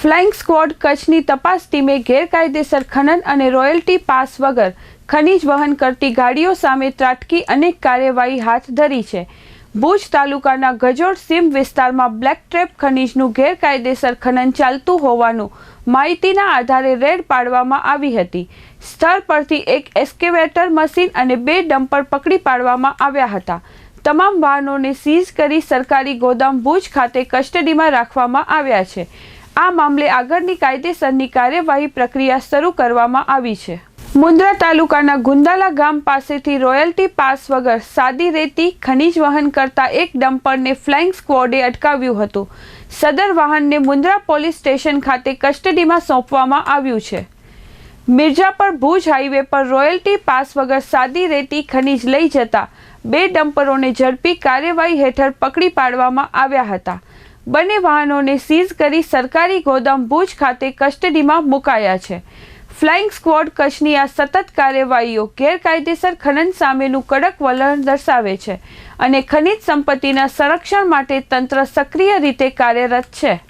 Flying squad કચ્છની તપાસ ટીમે ગેરકાયદેસર ખનન અને રોયલ્ટી પાસ વગર ખનીજ વહન કરતી ગાડીઓ સામે ત્રાટકી અનેક કાર્યવાહી હાથ ધરી છે. ભુજ તાલુકાના ગજોડ સીમ વિસ્તારમાં બ્લેક ટ્રેપ ખનીજનું ગેરકાયદેસર ખનન ચાલતું હોવાનું માહિતીના આધારે રેડ પાડવામાં આવી હતી. સ્થળ પરથી એક એસ્કેવેટર મશીન અને બે ડમ્પર પકડી પાડવામાં આવ્યા હતા. તમામ વાહનોને સીઝ કરી સરકારી ગોદામ ભુજ ખાતે કસ્ટડીમાં રાખવામાં આવ્યા છે. આ મામલે આગળની કાયદેસરની કાર્યવાહી પ્રક્રિયા શરૂ કરવામાં આવી છે. મુન્દ્રા તાલુકાના ગુંદાલા ગામ પાસેથી રોયલ્ટી પાસ વગર સાદી રેતી, ખનીજ વહન કરતા એક ડમ્પરને ફ્લાઇંગ સ્ક્વોડે અટકાવ્યું હતું. સદર વાહનને મુન્દ્રા પોલીસ સ્ટેશન ખાતે કસ્ટડીમાં સોંપવામાં આવ્યું છે. મિર્જાપર ભુજ હાઈવે પર રોયલ્ટી પાસ વગર સાદી રેતી, ખનીજ લઈ જતા બે ડમ્પરોને ઝડપી કાર્યવાહી હેઠળ પકડી પાડવામાં આવ્યા હતા. બંને વાહનોને સીઝ કરી સરકારી ગોદામ ભુજ ખાતે કસ્ટડીમાં મુકાયા છે. ફ્લાઇંગ સ્ક્વોડ કચ્છની આ સતત કાર્યવાહીઓ ગેરકાયદેસર ખનન સામેનું કડક વલણ દર્શાવે છે અને ખનિજ સંપત્તિના સંરક્ષણ માટે તંત્ર સક્રિય રીતે કાર્યરત છે.